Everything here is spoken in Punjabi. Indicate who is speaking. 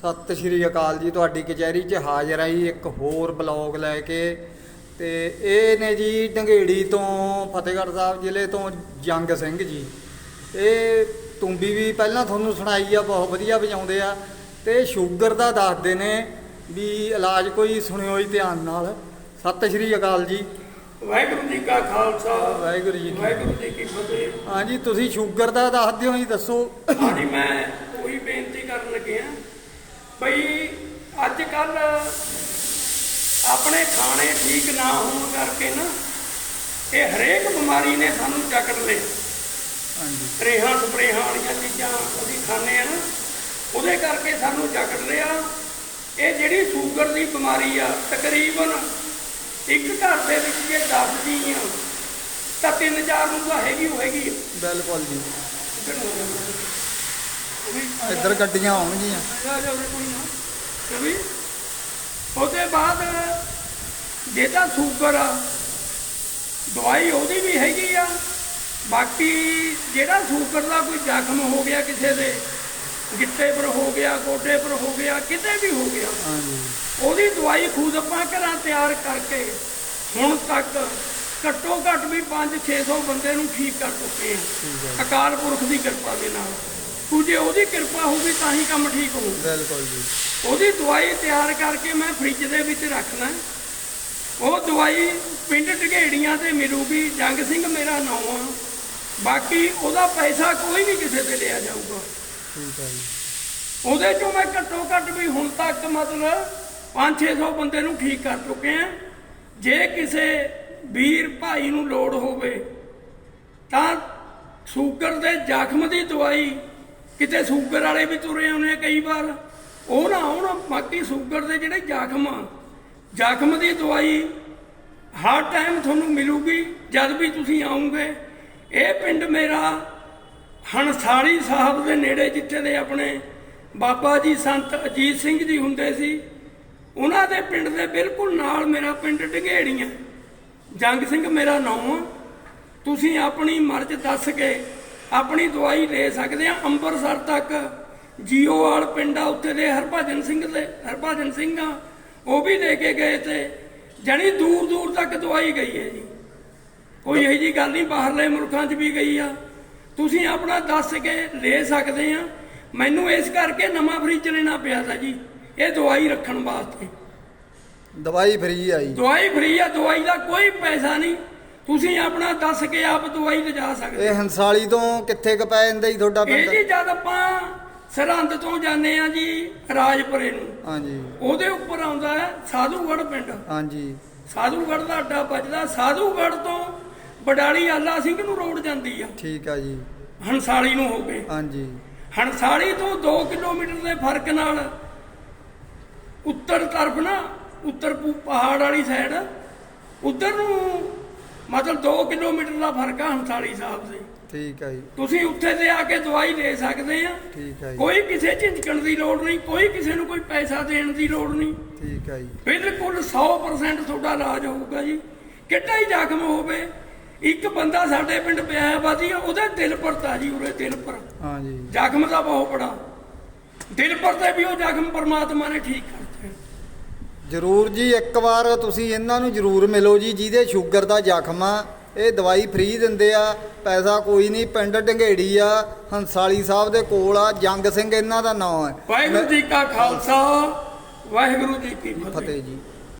Speaker 1: ਸਤਿ ਸ਼੍ਰੀ ਅਕਾਲ ਜੀ ਤੁਹਾਡੀ ਕਚਹਿਰੀ 'ਚ ਹਾਜ਼ਰ ਆਈ ਇੱਕ ਹੋਰ ਬਲੌਗ ਲੈ ਕੇ। ਤੇ ਇਹ ਨੇ ਜੀ ਢੰਗੇੜੀ ਤੋਂ ਫਤਿਹਗੜ੍ਹ ਸਾਹਿਬ ਜ਼ਿਲ੍ਹੇ ਤੋਂ ਜੰਗ ਸਿੰਘ ਜੀ। ਇਹ ਤੁੰਬੀ ਵੀ ਪਹਿਲਾਂ ਤੁਹਾਨੂੰ ਸੁਣਾਈ ਆ ਬਹੁਤ ਵਧੀਆ ਵਜਾਉਂਦੇ ਆ। ਤੇ ਸ਼ੂਗਰ ਦਾ ਦੱਸਦੇ ਨੇ ਵੀ ਇਲਾਜ ਕੋਈ ਸੁਣਿਓ ਹੀ ਧਿਆਨ ਨਾਲ। ਸਤਿ ਸ਼੍ਰੀ ਅਕਾਲ ਜੀ।
Speaker 2: ਵਾਹਿਗੁਰੂ ਜੀ ਕਾ ਖਾਲਸਾ
Speaker 1: ਵਾਹਿਗੁਰੂ ਜੀ
Speaker 2: ਵਾਹਿਗੁਰੂ ਜੀ ਕੀ ਫਤਿਹ।
Speaker 1: ਹਾਂਜੀ ਤੁਸੀਂ ਸ਼ੂਗਰ ਦਾ ਦੱਸ ਦਿਓ ਜੀ ਦੱਸੋ।
Speaker 2: ਹਾਂਜੀ ਮੈਂ ਉਹੀ ਬੇਨਤੀ ਕਰਨ ਲੱਗਿਆ ਕੱਲ ਆਪਣੇ ਖਾਣੇ ਠੀਕ ਨਾ ਹੋਣ ਕਰਕੇ ਨਾ ਇਹ ਹਰੇਕ ਬਿਮਾਰੀ ਨੇ ਸਾਨੂੰ ਜਕੜ ਲਏ
Speaker 1: ਹਾਂਜੀ।
Speaker 2: ਰੇਹਾਂ ਸਪਰੇਹਾਂ ਵਾਲੀਆਂ ਚੀਜ਼ਾਂ ਅਸੀਂ ਖਾਂਦੇ ਆ ਨਾ ਉਹਦੇ ਕਰਕੇ ਸਾਨੂੰ ਜਕੜ ਲਿਆ ਇਹ ਜਿਹੜੀ ਸ਼ੂਗਰ ਦੀ ਬਿਮਾਰੀ ਆ ਤਕਰੀਬਨ ਇੱਕ ਘਰ ਦੇ ਵਿੱਚ ਜੇ 10 ਜੀ ਆ ਤਾਂ ਤਿੰਨ ਚਾਰ ਨੂੰ ਤਾਂ ਹੈਗੀ ਹੋਏਗੀ
Speaker 1: ਬਿਲਕੁਲ ਜੀ।
Speaker 2: ਇੱਧਰ
Speaker 1: ਗੱਡੀਆਂ ਆਉਣਗੀਆਂ।
Speaker 2: ਆ ਜਾ ਕੋਈ ਨਾ। ਕਵੀ ਬਾਅਦ ਜੇ ਤਾਂ ਸ਼ੂਗਰ ਆ ਦਵਾਈ ਉਹਦੀ ਵੀ ਹੈਗੀ ਆ। ਬਾਕੀ ਜਿਹੜਾ ਸ਼ੂਗਰ ਦਾ ਕੋਈ ਜ਼ਖਮ ਹੋ ਗਿਆ ਕਿਸੇ ਦੇ ਗਿੱਟੇ ਪਰ ਹੋ ਗਿਆ ਗੋਡੇ ਪਰ ਹੋ ਗਿਆ ਕਿਤੇ ਵੀ ਹੋ ਗਿਆ ਉਹਦੀ ਦਵਾਈ ਖੁਦ ਆਪਾਂ ਘਰਾਂ ਤਿਆਰ ਕਰਕੇ ਹੁਣ ਤੱਕ ਘੱਟੋ ਘੱਟ ਵੀ 5-600 ਬੰਦੇ ਨੂੰ ਠੀਕ ਕਰ ਚੁੱਕੇ ਹਾਂ। ਅਕਾਲ ਪੁਰਖ ਦੀ ਕਿਰਪਾ ਦੇ ਨਾਲ। ਤੂੰ ਜੇ ਉਹਦੀ ਕਿਰਪਾ ਹੋਊਗੀ ਤਾਂ ਹੀ ਕੰਮ ਠੀਕ ਹੋਊ
Speaker 1: ਬਿਲਕੁਲ ਜੀ।
Speaker 2: ਉਹਦੀ ਦਵਾਈ ਤਿਆਰ ਕਰਕੇ ਮੈਂ ਫ੍ਰਿਜ ਦੇ ਵਿੱਚ ਰੱਖਣਾ। ਉਹ ਦਵਾਈ ਪਿੰਡ ਢਗੇੜੀਆਂ ਤੇ ਮਿਲੂਗੀ ਜੰਗ ਸਿੰਘ ਮੇਰਾ ਨਾਮ ਆ। ਬਾਕੀ ਉਹਦਾ ਪੈਸਾ ਕੋਈ ਵੀ ਕਿਸੇ ਤੇ ਲਿਆ ਜਾਊਗਾ।
Speaker 1: ਠੀਕ ਹੈ ਜੀ।
Speaker 2: ਉਹਦੇ ਚੋਂ ਮੈਂ ਘੱਟੋ ਘੱਟ ਵੀ ਹੁਣ ਤੱਕ ਮਤਲਬ 5-600 ਬੰਦੇ ਨੂੰ ਠੀਕ ਕਰ ਚੁੱਕੇ ਆ। ਜੇ ਕਿਸੇ ਵੀਰ ਭਾਈ ਨੂੰ ਲੋੜ ਹੋਵੇ ਤਾਂ ਸ਼ੂਗਰ ਦੇ ਜ਼ਖਮ ਦੀ ਦਵਾਈ ਕਿਤੇ ਸ਼ੂਗਰ ਵਾਲੇ ਵੀ ਤੁਰੇ ਆਉਨੇ ਆ ਕਈ ਵਾਰ। ਉਹ ਨਾ ਆਉਣ ਬਾਕੀ ਸ਼ੂਗਰ ਦੇ ਜਿਹੜੇ ਜ਼ਖਮ ਆ, ਜ਼ਖਮ ਦੀ ਦਵਾਈ ਹਰ ਟਾਈਮ ਤੁਹਾਨੂੰ ਮਿਲੂਗੀ, ਜਦ ਵੀ ਤੁਸੀਂ ਆਉਂਗੇ। ਇਹ ਪਿੰਡ ਮੇਰਾ ਹਣਸਾਲੀ ਸਾਹਿਬ ਦੇ ਨੇੜੇ ਜਿੱਥੇ ਦੇ ਆਪਣੇ ਬਾਬਾ ਜੀ ਸੰਤ ਅਜੀਤ ਸਿੰਘ ਜੀ ਹੁੰਦੇ ਸੀ, ਉਹਨਾਂ ਦੇ ਪਿੰਡ ਦੇ ਬਿਲਕੁਲ ਨਾਲ ਮੇਰਾ ਪਿੰਡ ਢੰਗੇੜੀਆਂ। ਜੰਗ ਸਿੰਘ ਮੇਰਾ ਨਾਮ ਆ। ਤੁਸੀਂ ਆਪਣੀ ਮਰਜ਼ੀ ਦੱਸ ਕੇ ਆਪਣੀ ਦਵਾਈ ਲੈ ਸਕਦੇ ਆ। ਅੰਮ੍ਰਿਤਸਰ ਤੱਕ ਜੀਓਵਾਲ ਪਿੰਡ ਆ ਉੱਥੇ ਦੇ ਹਰਭਜਨ ਸਿੰਘ ਦੇ ਹਰਭਜਨ ਸਿੰਘ ਆ ਉਹ ਵੀ ਲੈ ਕੇ ਗਏ ਤੇ ਜਾਣੀ ਦੂਰ ਦੂਰ ਤੱਕ ਦਵਾਈ ਗਈ ਹੈ ਜੀ। ਕੋਈ ਇਹੋ ਜੀ ਗੱਲ ਨਹੀਂ ਬਾਹਰਲੇ ਮੁਲਕਾਂ 'ਚ ਵੀ ਗਈ ਆ। ਤੁਸੀਂ ਆਪਣਾ ਦੱਸ ਕੇ ਲੈ ਸਕਦੇ ਆ। ਮੈਨੂੰ ਇਸ ਕਰਕੇ ਨਵਾਂ ਫਰਿੱਜ ਲੈਣਾ ਪਿਆ ਤਾ ਜੀ ਇਹ ਦਵਾਈ ਰੱਖਣ ਵਾਸਤੇ।
Speaker 1: ਦਵਾਈ ਫ੍ਰੀ ਆ ਜੀ।
Speaker 2: ਦਵਾਈ ਫ੍ਰੀ ਆ ਦਵਾਈ ਦਾ ਕੋਈ ਪੈਸਾ ਨਹੀਂ। ਤੁਸੀਂ ਆਪਣਾ ਦੱਸ ਕੇ ਆਪ ਦਵਾਈ ਲਿਜਾ ਸਕਦੇ
Speaker 1: ਇਹ ਹੰਸਾਲੀ ਤੋਂ ਕਿੱਥੇ ਕ ਪੈ ਜਾਂਦਾ ਜੀ ਤੁਹਾਡਾ
Speaker 2: ਇਹ ਜੀ
Speaker 1: ਪਿੰਡ
Speaker 2: ਜਦ ਆਪਾਂ ਸਰਹੰਦ ਤੋਂ ਜਾਂਦੇ ਆ ਜੀ ਰਾਜਪੁਰੇ ਨੂੰ।
Speaker 1: ਹਾਂਜੀ।
Speaker 2: ਉਹਦੇ ਉੱਪਰ ਆਉਂਦਾ ਹੈ ਸਾਧੂਗੜ੍ਹ ਪਿੰਡ।
Speaker 1: ਹਾਂਜੀ।
Speaker 2: ਸਾਧੂਗੜ੍ਹ ਦਾ ਅੱਡਾ ਵੱਜਦਾ। ਸਾਧੂਗੜ੍ਹ ਤੋਂ ਬਡਾਲੀ ਆਲਾ ਸਿੰਘ ਨੂੰ ਰੋਡ ਜਾਂਦੀ ਆ।
Speaker 1: ਠੀਕ ਆ ਜੀ।
Speaker 2: ਹੰਸਾਲੀ ਨੂੰ ਹੋ ਕੇ
Speaker 1: ਹਾਂਜੀ।
Speaker 2: ਹੰਸਾਲੀ ਤੋਂ 2 ਕਿਲੋਮੀਟਰ ਦੇ ਫ਼ਰਕ ਨਾਲ ਉੱਤਰ ਤਰਫ ਨਾ ਉੱਤਰ ਪੂ- ਪਹਾੜ ਵਾਲੀ ਸਾਈਡ ਉੱਧਰ ਨੂੰ ਮਤਲਬ 2 ਕਿਲੋਮੀਟਰ ਦਾ ਫ਼ਰਕ ਆ ਹੰਸਾਲੀ ਸਾਹਿਬ ਦੇ।
Speaker 1: ਠੀਕ ਆ ਜੀ।
Speaker 2: ਤੁਸੀਂ ਉੱਥੇ ਤੇ ਆ ਕੇ ਦਵਾਈ ਲੈ ਸਕਦੇ ਆ।
Speaker 1: ਠੀਕ ਆ ਜੀ।
Speaker 2: ਕੋਈ ਕਿਸੇ ਝਿੰਜਕਣ ਦੀ ਲੋੜ ਨਹੀਂ ਕੋਈ ਕਿਸੇ ਨੂੰ ਕੋਈ ਪੈਸਾ ਦੇਣ ਦੀ ਲੋੜ ਨਹੀਂ।
Speaker 1: ਠੀਕ ਆ ਜੀ।
Speaker 2: ਬਿਲਕੁਲ 100% ਤੁਹਾਡਾ ਇਲਾਜ ਹੋਊਗਾ ਜੀ। ਕਿੱਡਾ ਹੀ ਜ਼ਖਮ ਹੋਵੇ ਇੱਕ ਬੰਦਾ ਸਾਡੇ ਪਿੰਡ ਪਿਆ ਹੈ ਬਾਜੀ ਉਹਦੇ ਦਿਲ ਪਰ ਤਾ ਜੀ ਉਰੇ ਦਿਲ ਪਰ।
Speaker 1: ਹਾਂਜੀ
Speaker 2: ਜ਼ਖਮ ਦਾ ਬਹੁਤ ਬੜਾ। ਦਿਲ ਪਰ ਤੇ ਵੀ ਉਹ ਜ਼ਖਮ ਪਰਮਾਤਮਾ ਨੇ ਠੀਕ ਕਰਤੇ
Speaker 1: ਜਰੂਰ ਜੀ ਇੱਕ ਵਾਰ ਤੁਸੀਂ ਇਹਨਾਂ ਨੂੰ ਜਰੂਰ ਮਿਲੋ ਜੀ ਜਿਹਦੇ ਸ਼ੂਗਰ ਦਾ ਜ਼ਖਮ ਆ ਇਹ ਦਵਾਈ ਫ੍ਰੀ ਦਿੰਦੇ ਆ ਪੈਸਾ ਕੋਈ ਨਹੀਂ ਪਿੰਡ ਢੰਗੇੜੀ ਆ ਹੰਸਾਲੀ ਸਾਹਿਬ ਦੇ ਕੋਲ ਆ ਜੰਗ ਸਿੰਘ ਇਹਨਾਂ ਦਾ ਨਾਮ ਹੈ।
Speaker 2: ਵਾਹਿਗੁਰੂ ਜੀ ਕਾ ਖਾਲਸਾ ਵਾਹਿਗੁਰੂ ਜੀ ਕੀ ਫਤਿਹ
Speaker 1: ਫਤਿਹ। ਜੀ।